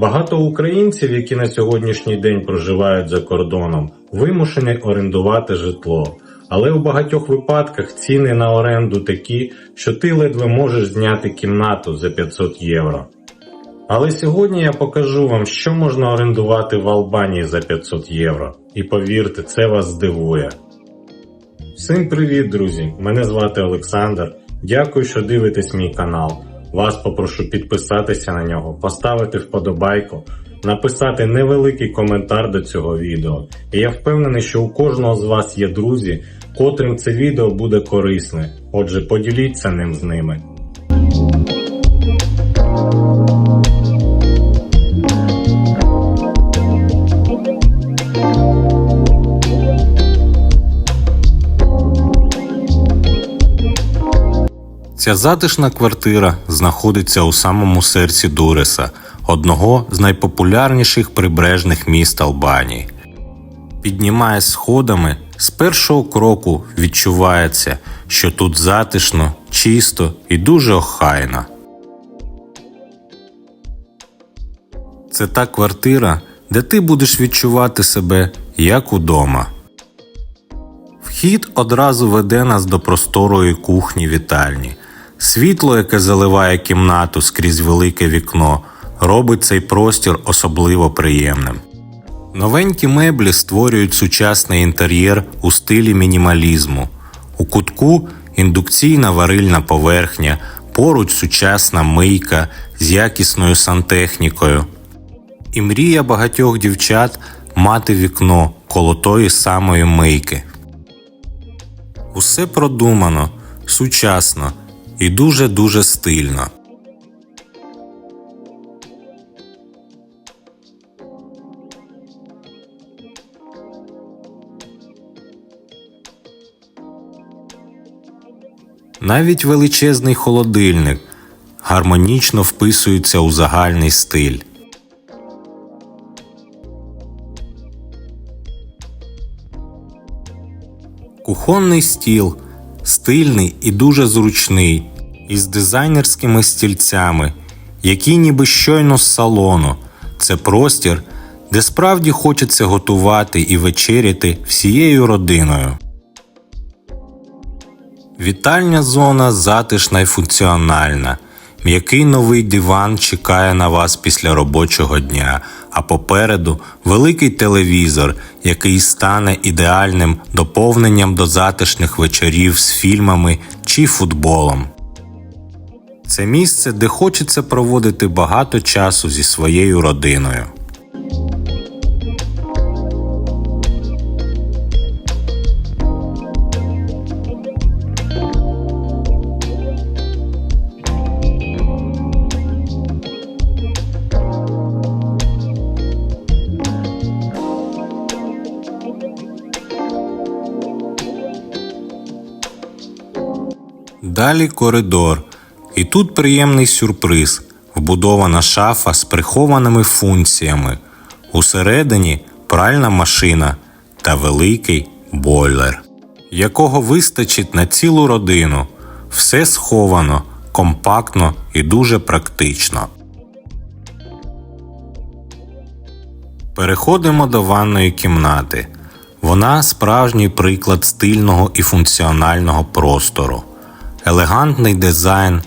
Багато українців, які на сьогоднішній день проживають за кордоном, вимушені орендувати житло. Але у багатьох випадках ціни на оренду такі, що ти ледве можеш зняти кімнату за 500 євро. Але сьогодні я покажу вам, що можна орендувати в Албанії за 500 євро. І повірте, це вас здивує. Всім привіт, друзі! Мене звати Олександр. Дякую, що дивитесь мій канал. Вас попрошу підписатися на нього, поставити вподобайку, написати невеликий коментар до цього відео. І я впевнений, що у кожного з вас є друзі, котрим це відео буде корисне. Отже, поділіться ним з ними. Ця затишна квартира знаходиться у самому серці Дуреса, одного з найпопулярніших прибережних міст Албанії. Піднімає сходами, з першого кроку відчувається, що тут затишно, чисто і дуже охайно. Це та квартира, де ти будеш відчувати себе як удома. Вхід одразу веде нас до просторої кухні вітальні. Світло, яке заливає кімнату скрізь велике вікно, робить цей простір особливо приємним. Новенькі меблі створюють сучасний інтер'єр у стилі мінімалізму. У кутку індукційна варильна поверхня, поруч сучасна мийка з якісною сантехнікою. І мрія багатьох дівчат мати вікно коло тої самої мийки. Усе продумано, сучасно і дуже-дуже стильно. Навіть величезний холодильник гармонічно вписується у загальний стиль. Кухонний стіл стильний і дуже зручний, із дизайнерськими стільцями, які ніби щойно з салону. Це простір, де справді хочеться готувати і вечеряти всією родиною. Вітальня зона затишна й функціональна. М'який новий диван чекає на вас після робочого дня, а попереду великий телевізор, який стане ідеальним доповненням до затишних вечорів з фільмами чи футболом. Це місце, де хочеться проводити багато часу зі своєю родиною. Далі коридор. І тут приємний сюрприз вбудована шафа з прихованими функціями. Усередині пральна машина та великий бойлер, якого вистачить на цілу родину. Все сховано, компактно і дуже практично. Переходимо до ванної кімнати. Вона справжній приклад стильного і функціонального простору елегантний дизайн,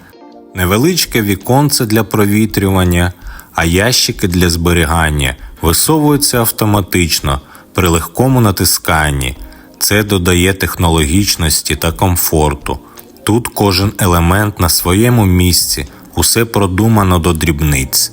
невеличке віконце для провітрювання, а ящики для зберігання висовуються автоматично при легкому натисканні. Це додає технологічності та комфорту. Тут кожен елемент на своєму місці, усе продумано до дрібниць.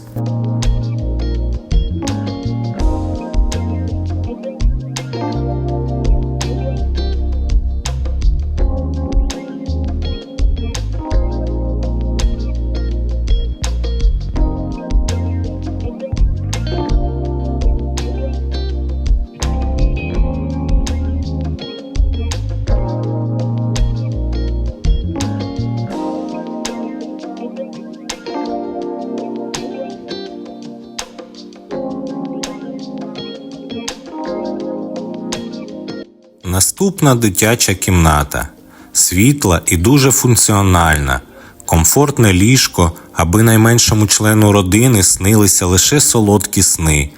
Наступна дитяча кімната. Світла і дуже функціональна, комфортне ліжко, аби найменшому члену родини снилися лише солодкі сни,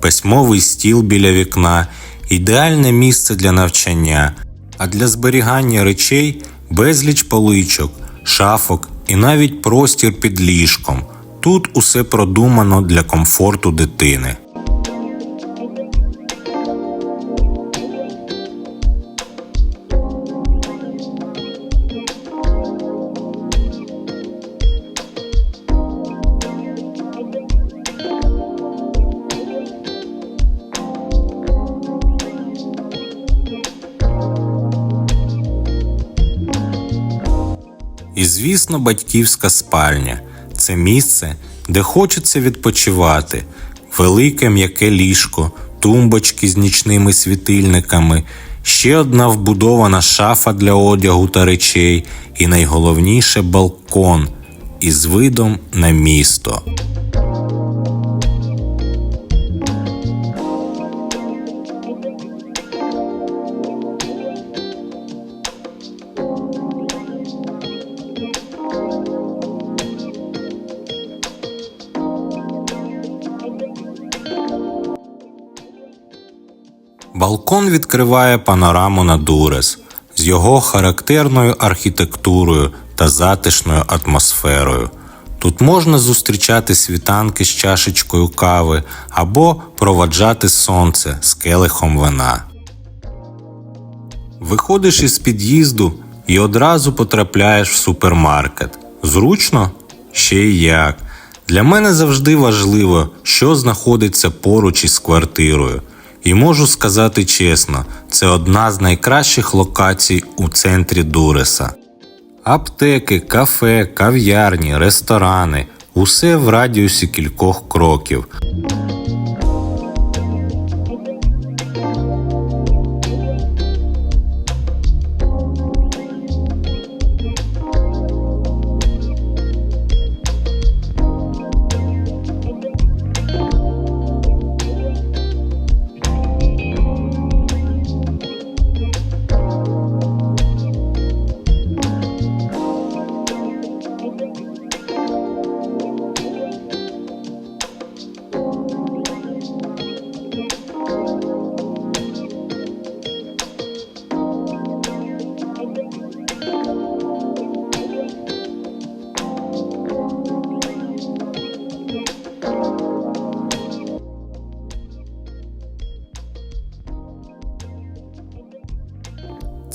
письмовий стіл біля вікна, ідеальне місце для навчання, а для зберігання речей безліч поличок, шафок і навіть простір під ліжком. Тут усе продумано для комфорту дитини. Звісно, батьківська спальня це місце, де хочеться відпочивати, велике м'яке ліжко, тумбочки з нічними світильниками, ще одна вбудована шафа для одягу та речей, і найголовніше балкон із видом на місто. Балкон відкриває панораму на Дурес з його характерною архітектурою та затишною атмосферою. Тут можна зустрічати світанки з чашечкою кави або проваджати сонце з келихом вина. Виходиш із під'їзду і одразу потрапляєш в супермаркет. Зручно? Ще й як. Для мене завжди важливо, що знаходиться поруч із квартирою. І можу сказати чесно, це одна з найкращих локацій у центрі Дуреса. Аптеки, кафе, кав'ярні, ресторани усе в радіусі кількох кроків.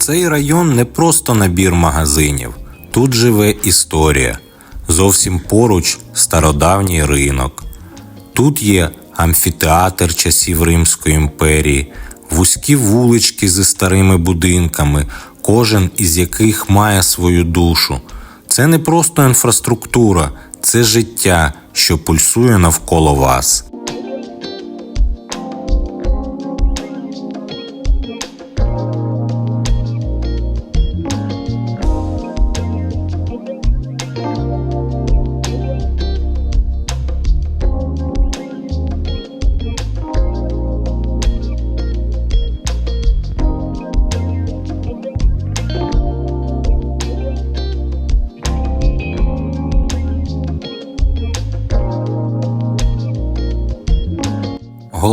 Цей район не просто набір магазинів, тут живе історія. Зовсім поруч стародавній ринок. Тут є амфітеатр часів Римської імперії, вузькі вулички зі старими будинками, кожен із яких має свою душу. Це не просто інфраструктура, це життя, що пульсує навколо вас.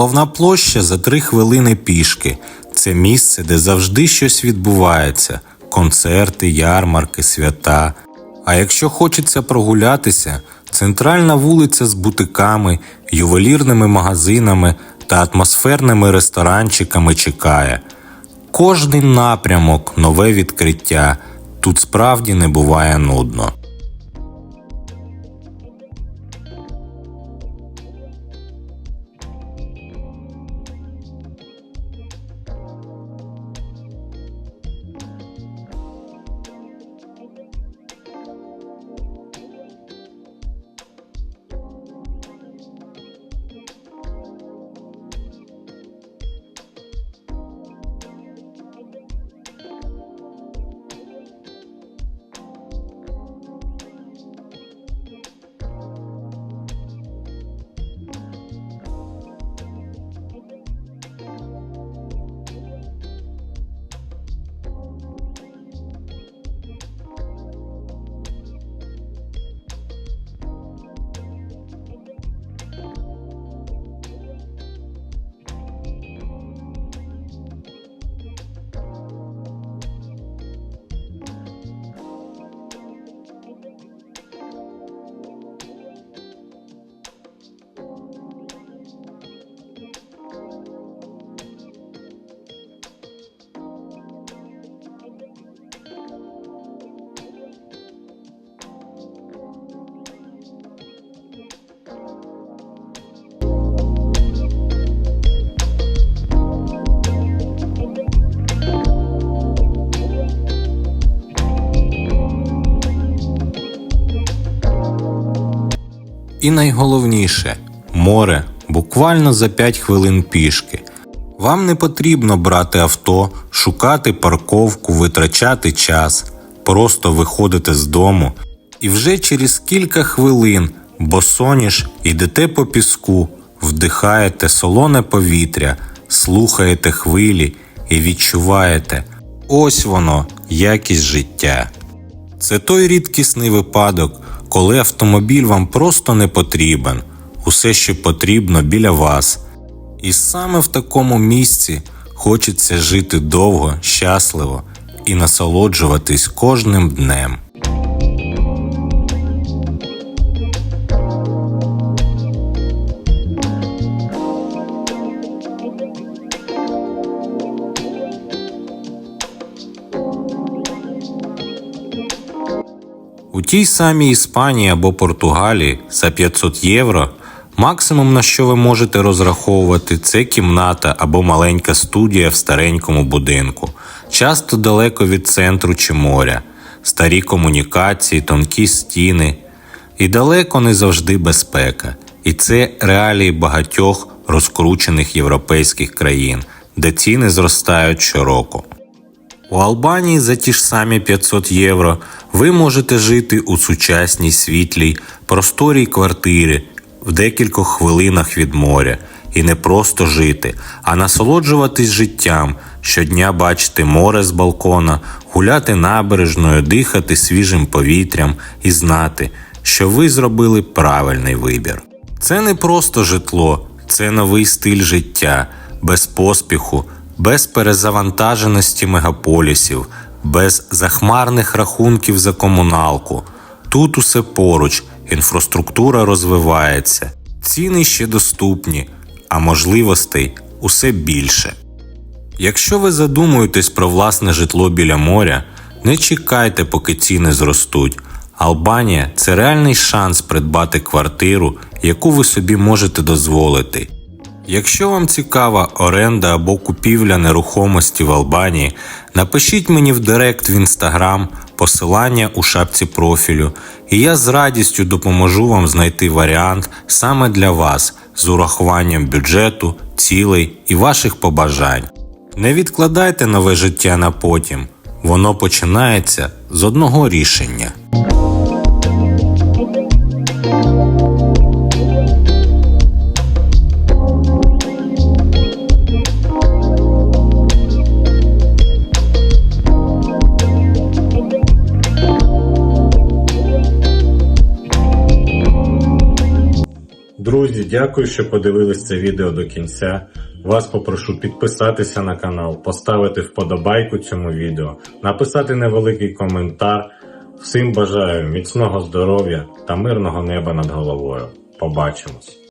Головна площа за три хвилини пішки. Це місце, де завжди щось відбувається: концерти, ярмарки, свята. А якщо хочеться прогулятися, центральна вулиця з бутиками, ювелірними магазинами та атмосферними ресторанчиками чекає. Кожний напрямок нове відкриття. Тут справді не буває нудно. І найголовніше море буквально за 5 хвилин пішки. Вам не потрібно брати авто, шукати парковку, витрачати час, просто виходите з дому і вже через кілька хвилин босоніж ідете по піску, вдихаєте солоне повітря, слухаєте хвилі і відчуваєте ось воно, якість життя. Це той рідкісний випадок, коли автомобіль вам просто не потрібен, усе, що потрібно біля вас. І саме в такому місці хочеться жити довго, щасливо і насолоджуватись кожним днем. У тій самій Іспанії або Португалії за 500 євро максимум на що ви можете розраховувати це кімната або маленька студія в старенькому будинку, часто далеко від центру чи моря, старі комунікації, тонкі стіни. І далеко не завжди безпека. І це реалії багатьох розкручених європейських країн, де ціни зростають щороку. У Албанії за ті ж самі 500 євро. Ви можете жити у сучасній світлій, просторій квартирі в декількох хвилинах від моря. І не просто жити, а насолоджуватись життям, щодня бачити море з балкона, гуляти набережною, дихати свіжим повітрям і знати, що ви зробили правильний вибір. Це не просто житло, це новий стиль життя, без поспіху, без перезавантаженості мегаполісів, без захмарних рахунків за комуналку. Тут усе поруч, інфраструктура розвивається, ціни ще доступні, а можливостей усе більше. Якщо ви задумуєтесь про власне житло біля моря, не чекайте, поки ціни зростуть. Албанія це реальний шанс придбати квартиру, яку ви собі можете дозволити. Якщо вам цікава оренда або купівля нерухомості в Албанії, напишіть мені в директ в інстаграм, посилання у шапці профілю, і я з радістю допоможу вам знайти варіант саме для вас з урахуванням бюджету, цілей і ваших побажань. Не відкладайте нове життя на потім, воно починається з одного рішення. Друзі, дякую, що подивились це відео до кінця. Вас попрошу підписатися на канал, поставити вподобайку цьому відео, написати невеликий коментар. Всім бажаю міцного здоров'я та мирного неба над головою. Побачимось!